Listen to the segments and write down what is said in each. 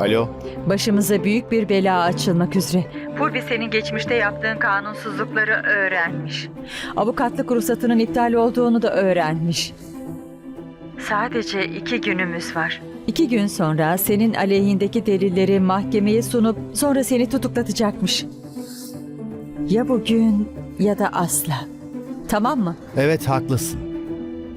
Alo. Başımıza büyük bir bela açılmak üzere. Purvi senin geçmişte yaptığın kanunsuzlukları öğrenmiş. Avukatlık ruhsatının iptal olduğunu da öğrenmiş. Sadece iki günümüz var. İki gün sonra senin aleyhindeki delilleri mahkemeye sunup sonra seni tutuklatacakmış. Ya bugün ya da asla. Tamam mı? Evet haklısın.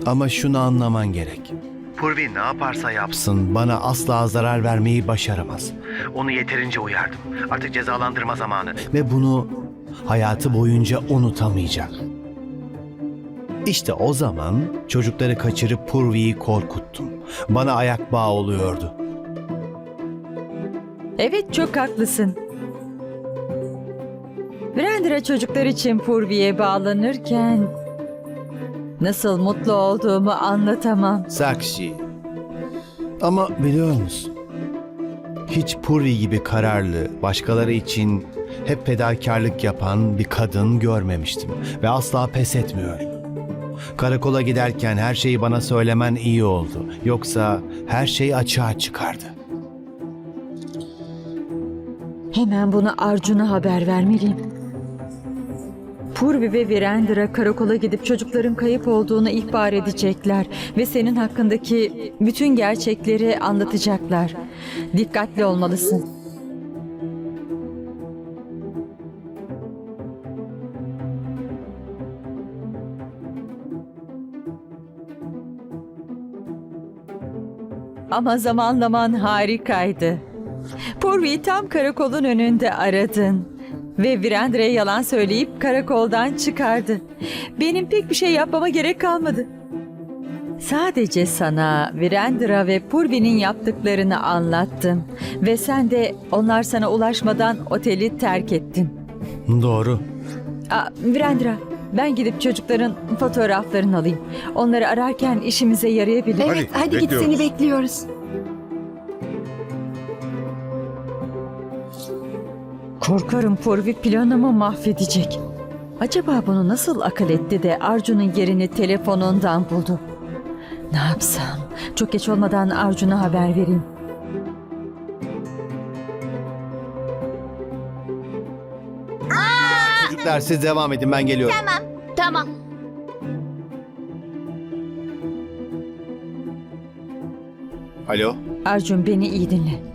Ama şunu anlaman gerek. Purvi ne yaparsa yapsın bana asla zarar vermeyi başaramaz. Onu yeterince uyardım. Artık cezalandırma zamanı. Ve bunu hayatı boyunca unutamayacak. İşte o zaman çocukları kaçırıp Purvi'yi korkuttum. Bana ayak bağı oluyordu. Evet çok haklısın. Brandra çocuklar için Purvi'ye bağlanırken nasıl mutlu olduğumu anlatamam. Sakshi. Ama biliyor musun? Hiç Puri gibi kararlı, başkaları için hep fedakarlık yapan bir kadın görmemiştim ve asla pes etmiyor. Karakola giderken her şeyi bana söylemen iyi oldu. Yoksa her şey açığa çıkardı. Hemen bunu Arjun'a haber vermeliyim. Purvi ve Virendra karakola gidip çocukların kayıp olduğunu ihbar edecekler ve senin hakkındaki bütün gerçekleri anlatacaklar. Dikkatli olmalısın. Ama zaman zaman harikaydı. Purvi'yi tam karakolun önünde aradın. Ve Virendra'ya yalan söyleyip karakoldan çıkardı. Benim pek bir şey yapmama gerek kalmadı. Sadece sana Virendra ve Purvi'nin yaptıklarını anlattım. Ve sen de onlar sana ulaşmadan oteli terk ettin. Doğru. Aa, Virendra, ben gidip çocukların fotoğraflarını alayım. Onları ararken işimize yarayabilir. Evet, Hadi, hadi, git seni bekliyoruz. Korkarım Purvi planımı mahvedecek. Acaba bunu nasıl akıl etti de Arjun'un yerini telefonundan buldu? Ne yapsam? Çok geç olmadan Arjun'a haber vereyim. Çocuklar siz devam edin ben geliyorum. Tamam. Alo. Arjun beni iyi dinle.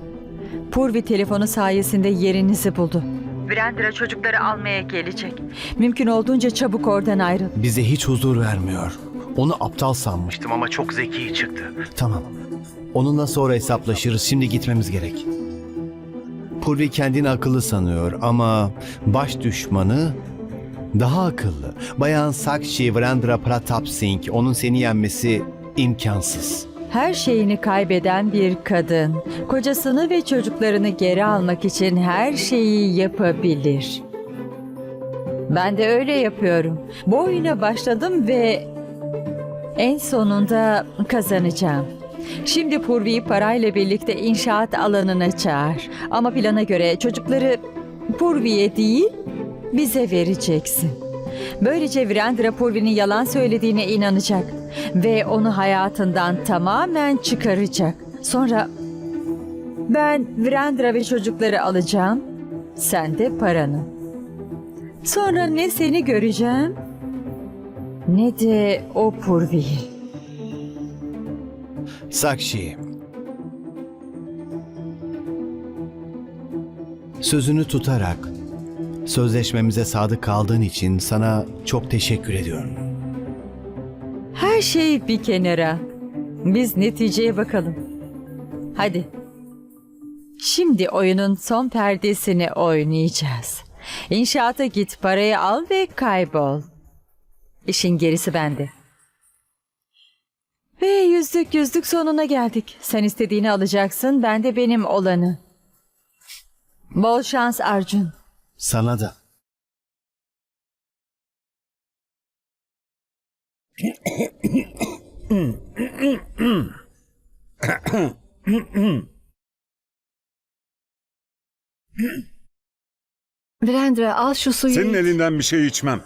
Purvi telefonu sayesinde yerinizi buldu. Virendra çocukları almaya gelecek. Mümkün olduğunca çabuk oradan ayrıl. Bize hiç huzur vermiyor. Onu aptal sanmıştım ama çok zeki çıktı. Tamam. Onunla sonra hesaplaşırız. Şimdi gitmemiz gerek. Purvi kendini akıllı sanıyor ama baş düşmanı daha akıllı. Bayan Sakshi Vrendra Pratap Singh onun seni yenmesi imkansız. Her şeyini kaybeden bir kadın, kocasını ve çocuklarını geri almak için her şeyi yapabilir. Ben de öyle yapıyorum. Bu oyuna başladım ve en sonunda kazanacağım. Şimdi Purvi'yi parayla birlikte inşaat alanına çağır. Ama plana göre çocukları Purvi'ye değil, bize vereceksin. Böylece Virendra Purvi'nin yalan söylediğine inanacak ve onu hayatından tamamen çıkaracak. Sonra ben Virendra ve çocukları alacağım, sen de paranı. Sonra ne seni göreceğim ne de o Purvi'yi. Sakshi. Sözünü tutarak sözleşmemize sadık kaldığın için sana çok teşekkür ediyorum. Her şey bir kenara. Biz neticeye bakalım. Hadi. Şimdi oyunun son perdesini oynayacağız. İnşaata git, parayı al ve kaybol. İşin gerisi bende. Ve yüzlük yüzlük sonuna geldik. Sen istediğini alacaksın, ben de benim olanı. Bol şans Arjun. Sana da. Virendra al şu suyu. Senin iç. elinden bir şey içmem.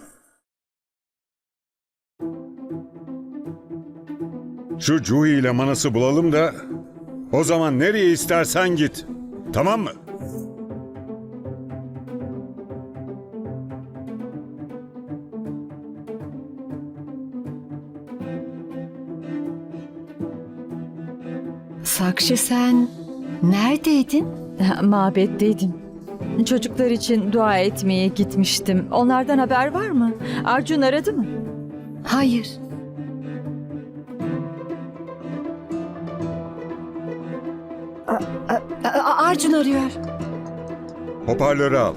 Şu Cuhi ile Manas'ı bulalım da o zaman nereye istersen git. Tamam mı? Sakşı sen neredeydin? Mabetteydim. Çocuklar için dua etmeye gitmiştim. Onlardan haber var mı? Arjun aradı mı? Hayır. A- a- a- Arjun arıyor. Hoparlörü al.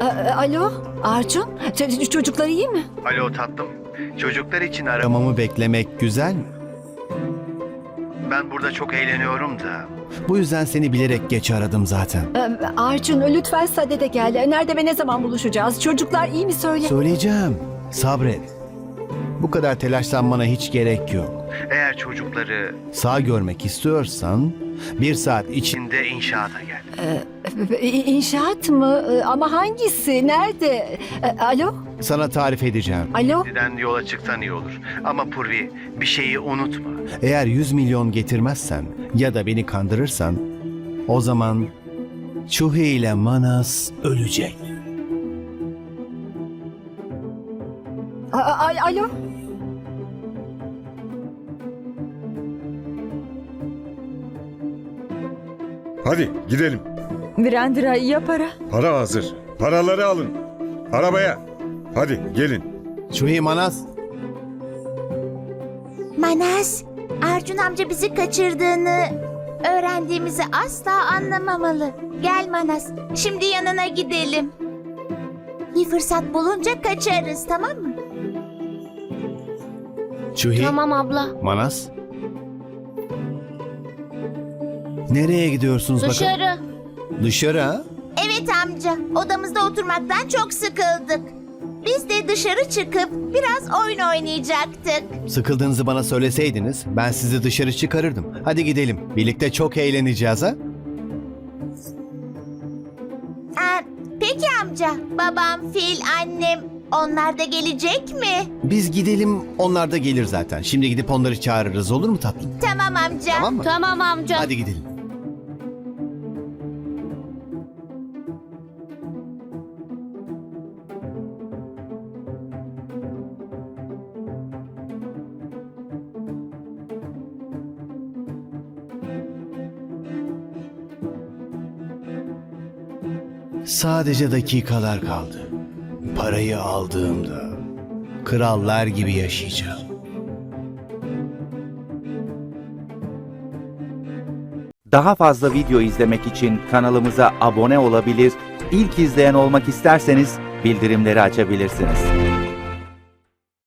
A- Alo Arjun Ç- çocuklar iyi mi? Alo tatlım. Çocuklar için aramamı beklemek güzel mi? Ben burada çok eğleniyorum da. Bu yüzden seni bilerek geç aradım zaten. Ee, Arjun lütfen sadede gel. Nerede ve ne zaman buluşacağız? Çocuklar iyi mi söyle? Söyleyeceğim. Sabret. Bu kadar telaşlanmana hiç gerek yok. Eğer çocukları sağ görmek istiyorsan bir saat içinde inşaata gel. İ- İnşaat mı? Ee, Ama hangisi? Nerede? Ee, Alo? Sana tarif edeceğim. Alo? Neden yola çıksan iyi olur. Ama Purvi bir şeyi unutma. Eğer 100 milyon getirmezsen ya da beni kandırırsan o zaman Çuhi ile Manas ölecek. A- a- Alo? Hadi gidelim. Virendra ya para? Para hazır. Paraları alın. Arabaya. Hadi gelin. Çuhi Manas Manas, Arjun amca bizi kaçırdığını öğrendiğimizi asla anlamamalı. Gel Manas, şimdi yanına gidelim. Bir fırsat bulunca kaçarız, tamam mı? Çuhi Tamam abla. Manas Nereye gidiyorsunuz bakalım? Dışarı. Dışarı ha? Evet amca, odamızda oturmaktan çok sıkıldık. Biz de dışarı çıkıp biraz oyun oynayacaktık. Sıkıldığınızı bana söyleseydiniz ben sizi dışarı çıkarırdım. Hadi gidelim. Birlikte çok eğleneceğiz ha? Aa, peki amca, babam, fil, annem onlar da gelecek mi? Biz gidelim onlar da gelir zaten. Şimdi gidip onları çağırırız olur mu tatlım? Tamam amca. Tamam mı? Tamam amca. Hadi gidelim. Sadece dakikalar kaldı. Parayı aldığımda krallar gibi yaşayacağım. Daha fazla video izlemek için kanalımıza abone olabilir, ilk izleyen olmak isterseniz bildirimleri açabilirsiniz.